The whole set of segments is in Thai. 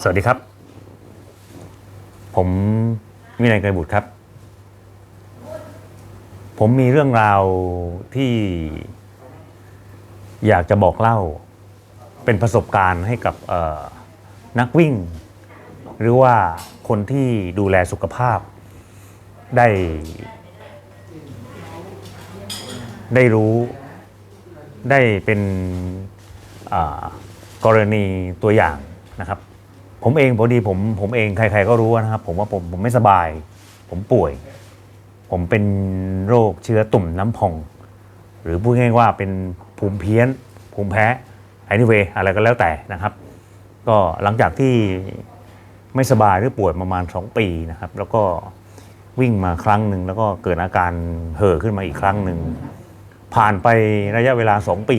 สวัสดีครับ ผมวินัยไกรบุตรครับ ผมมีเรื่องราวที่อยากจะบอกเล่า เป็นประสบการณ์ให้กับนักวิ่ง หรือว่าคนที่ดูแลสุขภาพ ได้ ได้รู้ได้เป็น กรณีตัวอย่างนะครับ ผมเองพอดีผมผมเองใคร ๆ ก็รู้นะครับ ผมว่าผมผมไม่สบาย ผมป่วย ผมเป็นโรคเชื้อตุ่มน้ำพอง หรือพูดง่ายๆว่าเป็นภูมิเพี้ยน ภูมิแพ้ anyway อะไรก็แล้วแต่นะครับ ก็หลังจากที่ไม่สบายหรือป่วยประมาณ 2 ปีนะครับ แล้วก็วิ่งมาครั้งหนึ่งแล้วก็เกิดอาการเห่อขึ้นมาอีกครั้งหนึ่งผ่านไประยะเวลา 2 ปี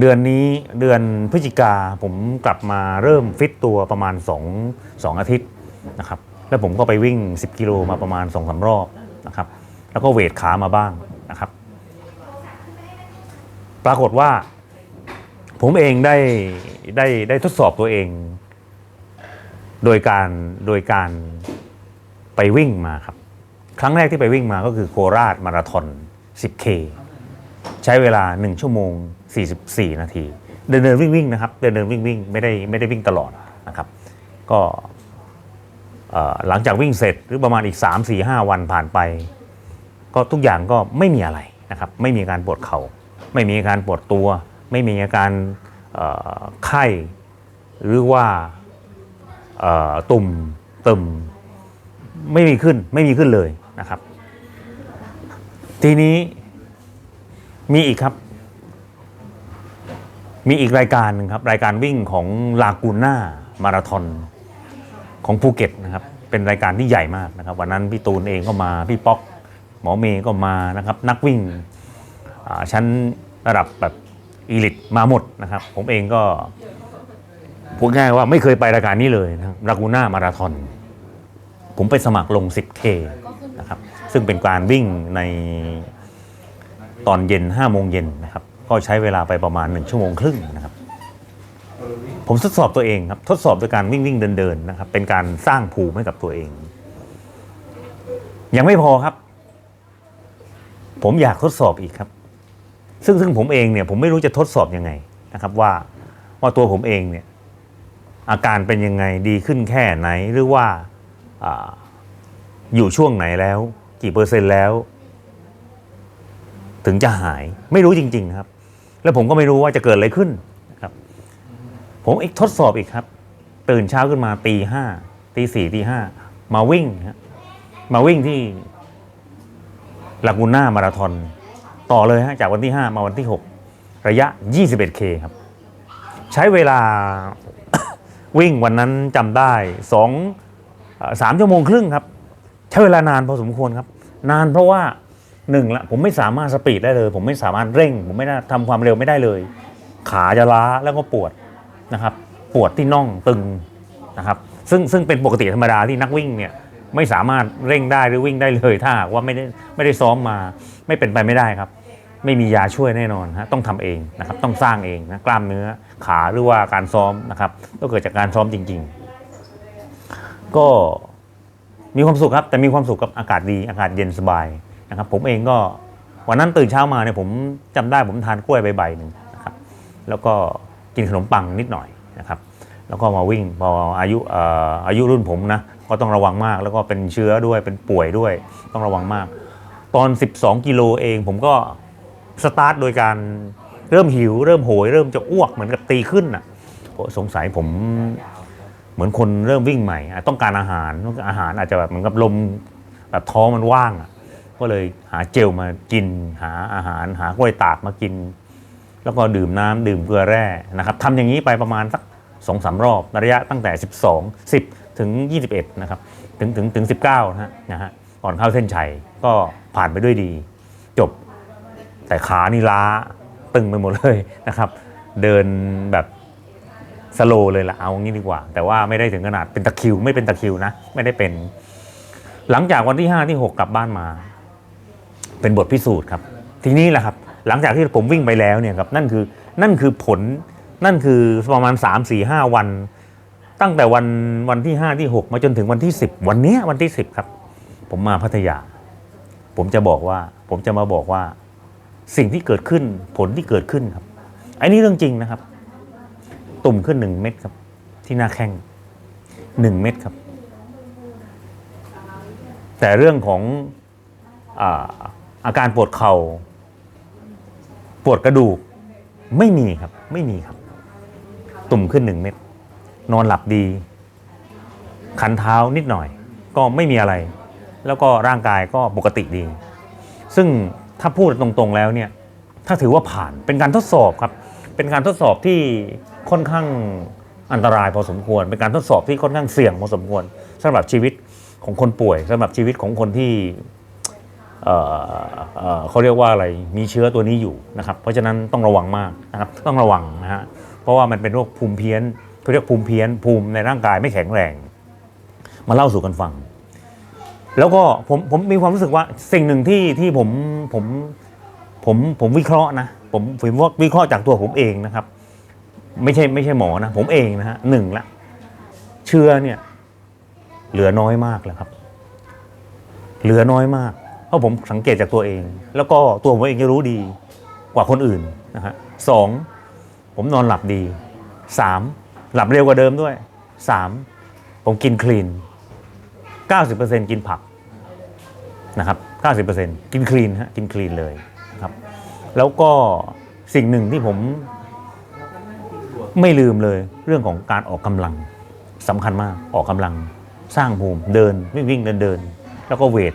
เดือนนี้เดือนพฤศจิกาผมกลับมาเริ่มฟิตตัวประมาณ 2 2 อาทิตย์นะครับแล้วผมก็ไปวิ่ง 10 กิโลมาประมาณ2อสารอบนะครับแล้วก็เวทขามาบ้างนะครับ ปรากฏว่า ผมเองได้ได้ได้ทดสอบตัวเอง โดยการโดยการไปวิ่งมาครับ ครั้งแรกที่ไปวิ่งมาก็คือโคราชมาราธอน 10K ใช้เวลา 1 ชั่วโมง 44 นาที เดินเดินวิ่งวิ่งนะครับ เดินเดินวิ่งวิ่งไม่ได้ไม่ได้วิ่งตลอดนะครับ ก็หลังจากวิ่งเสร็จหรือประมาณอีก 3 4 5 วันผ่านไป ก็ทุกอย่างก็ไม่มีอะไรนะครับ ไม่มีการปวดเขา่าไม่มีการปวดตัว ไม่มีอาการไข้ หรือว่าเอ่อตุ่มตึมไม่มีขึ้นไม่มีขึ้นเลยนะครับ ทีนี้ มีอีกครับ มีอีกรายการหนึ่งครับ รายการวิ่งของลากูน่ามาราทอนของภูเก็ตนะครับ เป็นรายการที่ใหญ่มากนะครับ วันนั้นพี่ตูนเองก็มาพี่ป๊อกหมอเมย์ก็มานะครับ นักวิ่งชั้นระดับแบบอีลิตมาหมดนะครับ ผมเองก็พูดง่ายว่าไม่เคยไปรายการนี้เลยนะครับลากูน่ามาราทอนผมไปสมัครลง 10K นะครับ ซึ่งเป็นการวิ่งใน ตอนเย็น5โมงเย็นนะครับก็ใช้เวลาไปประมาณ 1 ชั่วโมงครึ่งนะครับ ผมทดสอบตัวเองครับทดสอบโดยการวิ่งวิ่งเดินเดินนะครับ เป็นการสร้างภูมิให้กับตัวเอง ยังไม่พอครับ ผมอยากทดสอบอีกครับ ซึ่งซึ่งผมเองเนี่ยผมไม่รู้จะทดสอบยังไงนะครับว่าว่าตัวผมเองเนี่ยอาการเป็นยังไงดีขึ้นแค่ไหนหรือว่าอาอยู่ช่วงไหนแล้ว กี่เปอร์เซ็นต์แล้ว ถึงจะหายไม่รู้จริง ๆ ครับ แล้วผมก็ไม่รู้ว่าจะเกิดอะไรขึ้นครับ ผมอีกทดสอบอีกครับ ตื่นเช้าขึ้นมาตีห้าตีสี่ตีห้ามาวิ่งฮะมาวิ่งที่ลากูน่ามาราทอนต่อเลยฮะจากวันที่ 5 มาวันที่ 6 ระยะ 21K ครับ ใช้เวลาวิ่งวันนั้นจำได้สองสามชั่วโมงครึ่งครับ ใช้เวลานานพอสมควรครับ นานเพราะว่า หนึ่งละผมไม่สามารถสปีดได้เลย ผมไม่สามารถเร่ง ผมไม่ได้ทำความเร็วไม่ได้เลย ขาจะล้าแล้วก็ปวดนะครับ ปวดที่น่องตึงนะครับ ซึ่งซึ่งเป็นปกติธรรมดาที่นักวิ่งเนี่ยไม่สามารถเร่งได้หรือวิ่งได้เลย ถ้าหากว่าไม่ได้ไม่ได้ซ้อมมาไม่เป็นไปไม่ได้ครับ ไม่มียาช่วยแน่นอนฮะต้องทำเองนะครับ ต้องสร้างเองนะกล้ามเนื้อขาหรือว่าการซ้อมนะครับก็เกิดจากการซ้อมจริง ๆ ก็มีความสุขครับแต่มีความสุขกับอากาศดีอากาศเย็นสบาย นะครับผมเองก็วันนั้นตื่นเช้ามาเนี่ยผมจำได้ผมทานกล้วยใบใบหนึ่งนะครับแล้วก็กินขนมปังนิดหน่อยนะครับแล้วก็มาวิ่งพออายุอายุรุ่นผมนะก็ต้องระวังมากแล้วก็เป็นเชื้อด้วยเป็นป่วยด้วยต้องระวังมาก ตอน 12 กิโลเองผมก็สตาร์ทโดยการเริ่มหิว เริ่มโหย เริ่มจะอ้วกเหมือนกับตีขึ้นอะสงสัยผมเหมือนคนเริ่มวิ่งใหม่ ต้องการอาหารอาหารอาจจะแบบเหมือนกับลมแบบท้องมันว่างอะ ก็เลยหาเจลมากินหาอาหาร หากล้วยตากมากิน แล้วก็ดื่มน้ำดื่มเกลือแร่นะครับทำอย่างนี้ไปประมาณสักสองสามรอบระยะตั้งแต่ 12 10 ถึง 21 นะครับ ถึงถึงถึง 19 นะฮะนะฮะก่อนเข้าเส้นชัยก็ผ่านไปด้วยดี จบแต่ขานี่ล้าตึงไปหมดเลยนะครับ เดินแบบสโลเลยละเอางี้ดีกว่า แต่ว่าไม่ได้ถึงขนาดเป็นตะคิว ไม่เป็นตะคิวนะ ไม่ได้เป็น หลังจากวันที่ 5 ที่ 6 กลับบ้านมา เป็นบทพิสูจน์ครับทีนี้แหละครับหลังจากที่ผมวิ่งไปแล้วเนี่ยครับนั่นคือนั่นคือผลนั่นคือประมาณ 3 4 5 วัน ตั้งแต่วันวันที่ 5 ที่ 6 มาจนถึงวันที่ 10 วันนี้วันที่ 10 ครับ ผมมาพัทยา ผมจะบอกว่าผมจะมาบอกว่าสิ่งที่เกิดขึ้นผลที่เกิดขึ้นครับอันนี้เรื่องจริงนะครับ ตุ่มขึ้นหนึ่งเม็ดครับ ที่หน้าแข้งหนึ่งเม็ดครับ แต่เรื่องของอา อาการปวดเข่าปวดกระดูก ไม่มีครับ ไม่มีครับ ตุ่มขึ้นหนึ่งเม็ดนอนหลับดีคันเท้านิดหน่อย ก็ไม่มีอะไร แล้วก็ร่างกายก็ปกติดี ซึ่งถ้าพูดตรงๆแล้วเนี่ย ถ้าถือว่าผ่านเป็นการทดสอบครับ เป็นการทดสอบที่ค่อนข้างอันตรายพอสมควร เป็นการทดสอบที่ค่อนข้างเสี่ยงพอสมควรสำหรับชีวิตของคนป่วยสำหรับชีวิตของคนที่ เเเขาเรียกว่าอะไรมีเชื้อตัวนี้อยู่นะครับ เพราะฉะนั้นต้องระวังมากนะครับต้องระวังนะฮะเพราะว่ามันเป็นโรคภูมิเพี้ยนเขาเรียกภูมิเพี้ยนภูมิในร่างกายไม่แข็งแรง มาเล่าสู่กันฟัง แล้วก็ผมผมมีความรู้สึกว่าสิ่งหนึ่งที่ที่ผมผมผมผมวิเคราะห์นะผมผมวิเคราะห์จากตัวผมเองนะครับ ไม่ใช่ไม่ใช่หมอนะ ผมเองนะฮะหนึ่งละเชื้อเนี่ย เหลือน้อยมากแล้วครับ เหลือน้อยมาก เพราะผมสังเกตจากตัวเอง แล้วก็ตัวผมเองจะรู้ดีกว่าคนอื่นนะฮะสองผมนอนหลับดีสามหลับเร็วกว่าเดิมด้วยสามผมกินคลีน90%กินผักนะครับ90%กินคลีนฮะกินคลีนเลยครับ แล้วก็สิ่งหนึ่งที่ผมไม่ลืมเลยเรื่องของการออกกำลังสำคัญมากออกกำลังสร้างภูมิเดินวิ่งวิ่งเดินเดิน แล้วก็เวท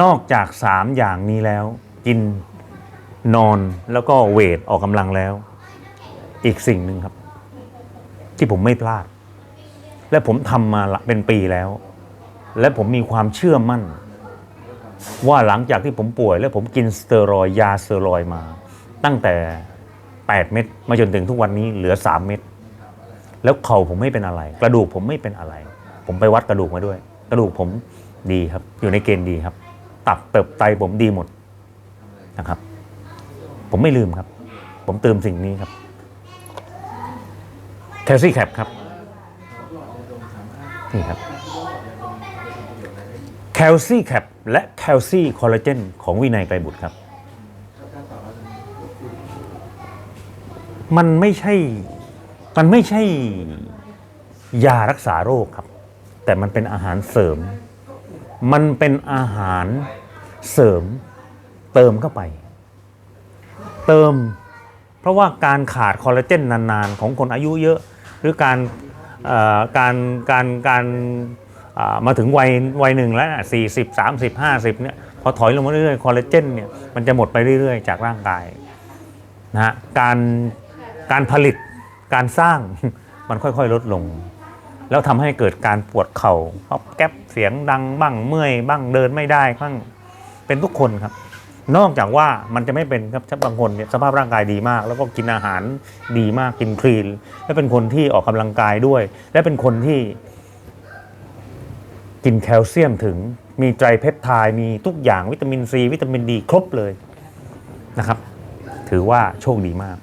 นอกจาก 3 อย่างนี้แล้ว กินนอนแล้วก็เวทออกกำลังแล้ว อีกสิ่งหนึ่งครับ ที่ผมไม่พลาด และผมทำมาเป็นปีแล้ว และผมมีความเชื่อมั่น ว่าหลังจากที่ผมป่วย และผมกินสเตียรอยด์ยาสเตียรอยด์มา ตั้งแต่ 8 เม็ดมาจนถึงทุกวันนี้เหลือ 3 เม็ดแล้วเข่าผมไม่เป็นอะไร กระดูกผมไม่เป็นอะไร ผมไปวัดกระดูกมาด้วย กระดูกผมดีครับ อยู่ในเกณฑ์ดีครับ ตับเติบไตผมดีหมดนะครับ ผมไม่ลืมครับ ผมเติมสิ่งนี้ครับแคลซี่แคปครับนี่ครับแคลซี่แคปและแคลซี่คอลลาเจนของวินัยไกรบุตรครับ มันไม่ใช่ มันไม่ใช่ยารักษาโรคครับ แต่มันเป็นอาหารเสริม มันเป็นอาหารเสริมเติมเข้าไป เติม เพราะว่าการขาดคอลลาเจนนานๆ ของคนอายุเยอะหรือการการการการมาถึงวัยวัยหนึ่งแล้วสี่สิบสามสิบห้าสิบเนี่ยพอถอยลงมาเรื่อยๆคอลลาเจนเนี่ยมันจะหมดไปเรื่อยๆ จากร่างกายนะฮะการการผลิตการสร้างมันค่อยๆ ลดลง แล้วทำให้เกิดการปวดเข่าเพราแก๊บเสียงดังบ้างเมื่อยบ้างเดินไม่ได้บ้างเป็นทุกคนครับ นอกจากว่ามันจะไม่เป็นครับถ้าบางคนเนี่ยสภาพร่างกายดีมาก แล้วก็กินอาหารดีมากกินคลีน และเป็นคนที่ออกกำลังกายด้วย และเป็นคนที่ กินแคลเซียมถึงมีไตรเพปไทด์มีทุกอย่างวิตามินซีวิตามินดีครบเลยนะครับ ถือว่าโชคดีมาก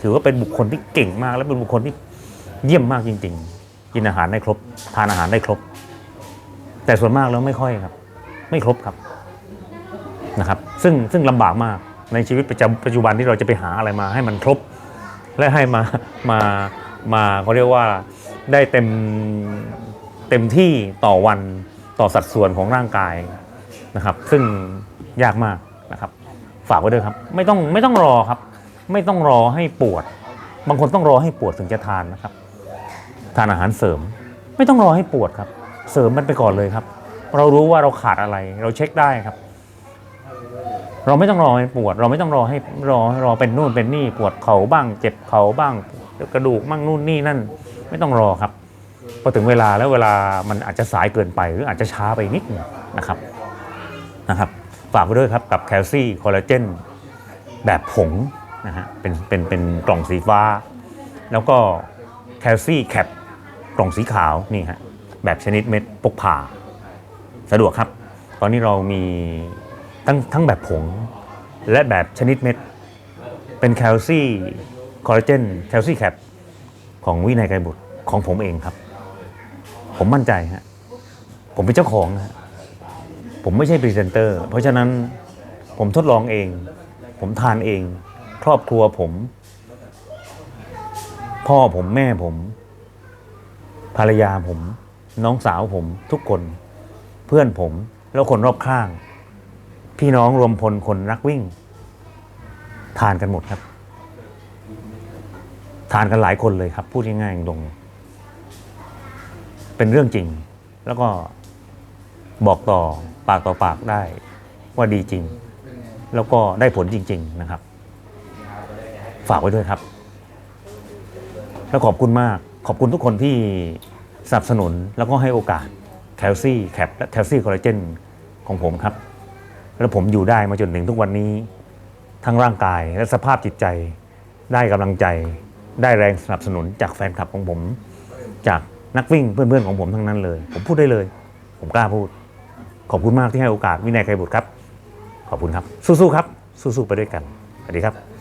ถือว่าเป็นบุคคลที่เก่งมาก และเป็นบุคคลที่เยี่ยมมากจริง ๆ กินอาหารได้ครบ ทานอาหารได้ครบ แต่ส่วนมากแล้วไม่ค่อยครับ ไม่ครบครับนะครับ ซึ่งซึ่งลำบากมากในชีวิตประจำปัจจุบันที่เราจะไปหาอะไรมาให้มันครบ และให้มามามาเขาเรียกว่าได้เต็มเต็มที่ต่อวันต่อสัดส่วนของร่างกายนะครับ ซึ่งยากมากนะครับ ฝากไว้ด้วยครับ ไม่ต้องไม่ต้องรอครับ ไม่ต้องรอให้ปวด บางคนต้องรอให้ปวดถึงจะทานนะครับ ทานอาหารเสริม ไม่ต้องรอให้ปวดครับ เสริมมันไปก่อนเลยครับ เรารู้ว่าเราขาดอะไร เราเช็คได้ครับ เราไม่ต้องรอให้ปวด เราไม่ต้องรอให้รอรอเป็นนู่นเป็นนี่ปวดเข่าบ้าง เจ็บเข่าบ้าง กระดูกบ้างนู่นนี่นั่น ไม่ต้องรอครับพอถึงเวลาแล้วเวลามันอาจจะสายเกินไปหรืออาจจะช้าไปนิดนึงนะครับนะครับฝากไว้ด้วยครับกับแคลซี่คอลลาเจนแบบผงนะฮะเป็นเป็นเป็นกล่องสีฟ้า แล้วก็แคลซี่แคป ล่องสีขาวนี่ฮะแบบชนิดเม็ดพกพาสะดวกครับ ตอนนี้เรามีทั้งทั้งแบบผง และแบบชนิดเม็ด เป็นแคลซี่คอลลาเจนแคลซี่แคปของวินัยไกรบุตรของผมเองครับ ผมมั่นใจฮะผมเป็นเจ้าของฮะผมไม่ใช่พรีเซนเตอร์ เพราะฉะนั้นผมทดลองเอง ผมทานเอง ครอบครัวผม พ่อผมแม่ผม ภรรยาผม น้องสาวผมทุกคน เพื่อนผมแล้วคนรอบข้าง พี่น้องรวมพลคนนักวิ่ง ทานกันหมดครับ ทานกันหลายคนเลยครับ พูดง่ายๆตรงเป็นเรื่องจริง แล้วก็บอกต่อปากต่อปากได้ว่าดีจริง แล้วก็ได้ผลจริง ๆนะครับ ฝากไว้ด้วยครับ แล้วขอบคุณมากขอบคุณทุกคนที่ สนับสนุนแล้วก็ให้โอกาสแคลซี่แคปและแคลซี่คอลลาเจนของผมครับ แล้วผมอยู่ได้มาจนถึงทุกวันนี้ ทั้งร่างกายและสภาพจิตใจ ได้กำลังใจ ได้แรงสนับสนุนจากแฟนคลับของผม จากนักวิ่งเพื่อนๆของผมทั้งนั้นเลย ผมพูดได้เลย ผมกล้าพูด ขอบคุณมากที่ให้โอกาสวินัยไกรบุตรครับ ขอบคุณครับ สู้ๆครับ สู้ๆไปด้วยกันสวัสดีครับ